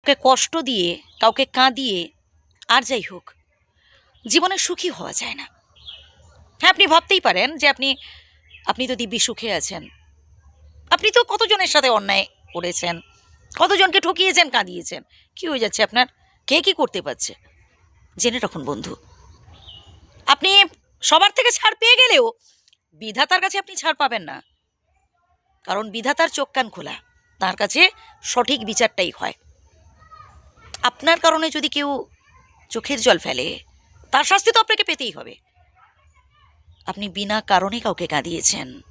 কাউকে কষ্ট দিয়ে, কাউকে কাঁদিয়ে, আর যাই হোক, জীবনে সুখী হওয়া যায় না। হ্যাঁ আপনি ভাবতেই পারেন যে আপনি আপনি তো দিব্যি সুখে আছেন। আপনি তো কতজনের সাথে অন্যায় করেছেন? কতজনকে ঠকিয়েছেন, কাঁদিয়েছেন? কি হয়ে যাচ্ছে আপনার? কে কি করতে পারছে? জেনে রাখুন বন্ধু, আপনি সবার থেকে ছাড় পেয়ে গেলেও বিধাতার কাছে আপনি ছাড় পাবেন না। কারণ বিধাতার চোখ কান খোলা, তার কাছে সঠিক বিচারটাই হয়। আপনার কারণে যদি কেউ চোখের জল ফেলে, তার শাস্তি তো আপনাকে পেতেই হবে। আপনি বিনা কারণে কাউকে কাঁদিয়েছেন।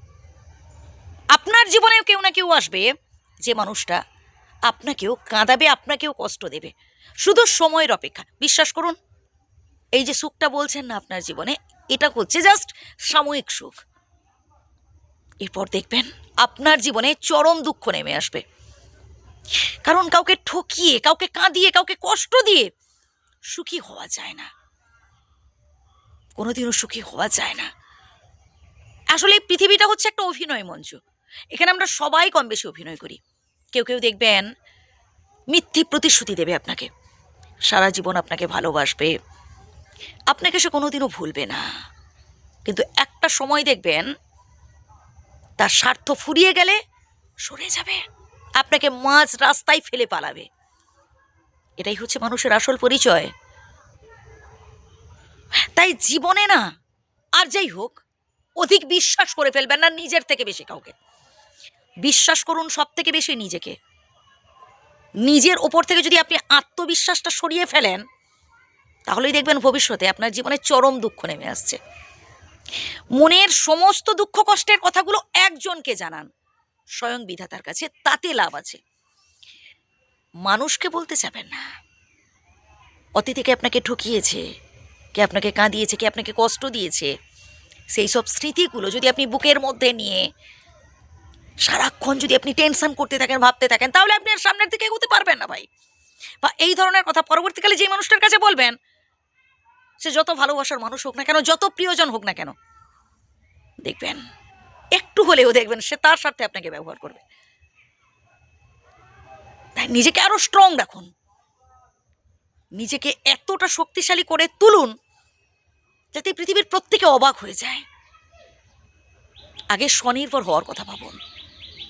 আপনার জীবনেও কেউ না কেউ আসবে, যে মানুষটা আপনাকেও কাঁদাবে, আপনাকেও কষ্ট দেবে। শুধু সময়ের অপেক্ষা। বিশ্বাস করুন, এই যে সুখটা বলছেন না আপনার জীবনে, এটা হচ্ছে জাস্ট সাময়িক সুখ। এরপর দেখবেন, আপনার জীবনে চরম দুঃখ নেমে আসবে। কারণ কাউকে ঠকিয়ে, কাউকে কাঁদিয়ে, কাউকে কষ্ট দিয়ে সুখী হওয়া যায় না। কোনোদিনও সুখী হওয়া যায় না। আসলে এই পৃথিবীটা হচ্ছে একটা অভিনয় মঞ্চ। এখানে আমরা সবাই কম বেশি অভিনয় করি। কেউ কেউ দেখবেন মিথ্যে প্রতিশ্রুতি দেবে আপনাকে। সারা জীবন আপনাকে ভালোবাসবে। আপনাকে সে কোনোদিনও ভুলবে না। কিন্তু একটা সময় দেখবেন, তার স্বার্থ ফুরিয়ে গেলে সরে যাবে। আপনাকে মাঝ রাস্তায় ফেলে পালাবে। এটাই হচ্ছে মানুষের আসল পরিচয়। তাই জীবনে না, আর যাই হোক, অধিক বিশ্বাস করে ফেলবেন না নিজের থেকে বেশি কাউকে। বিশ্বাস করুন সব থেকে বেশি নিজেকে। নিজের ওপর থেকে যদি আপনি আত্মবিশ্বাসটা সরিয়ে ফেলেন, তাহলেই দেখবেন ভবিষ্যতে আপনার জীবনে চরম দুঃখ নেমে আসছে। মনের সমস্ত দুঃখ কষ্টের কথাগুলো একজনকে জানান। স্বয়ং বিধাতার কাছে, তাতে লাভ আছে। মানুষকে বলতে যাবেন না। অতীতে কে আপনাকে ঠকিয়েছে, কে আপনাকে কাঁদিয়েছে, কে আপনাকে কষ্ট দিয়েছে, সেই সব স্মৃতিগুলো যদি আপনি বুকের মধ্যে নিয়ে সারাক্ষণ যদি আপনি টেনশন করতে থাকেন, ভাবতে থাকেন, তাহলে আপনি আর সামনের দিকে এগোতে পারবেন না ভাই। বা এই ধরনের কথা পরবর্তীকালে যে মানুষটার কাছে বলবেন, সে যত ভালোবাসার মানুষ হোক না কেন, যত প্রিয়জন হোক না কেন, দেখবেন একটু হলেও দেখবেন সে তার স্বার্থে আপনাকে ব্যবহার করবে। তাই নিজেকে আরও স্ট্রং রাখুন। নিজেকে এতটা শক্তিশালী করে তুলুন যাতে পৃথিবীর প্রত্যেকে অবাক হয়ে যায়। আগে স্বনির্ভর হওয়ার কথা ভাবুন।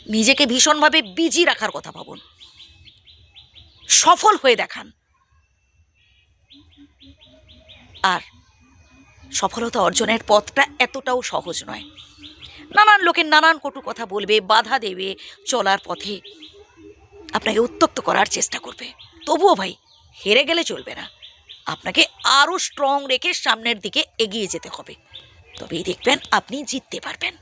নিজেকে ভীষণভাবে বিজি রাখার কথা ভাবুন। সফল হয়ে দেখান। আর সফলতা অর্জনের পথটা এতটাও সহজ নয়। নানান লোকের নানান কটু কথা বলবে, বাধা দেবে চলার পথে। আপনাকে উত্তপ্ত করার চেষ্টা করবে। তবুও ভাই, হেরে গেলে চলবে না। আপনাকে আরও স্ট্রং রেখে সামনের দিকে এগিয়ে যেতে হবে। তবেই দেখবেন আপনি জিততে পারবেন।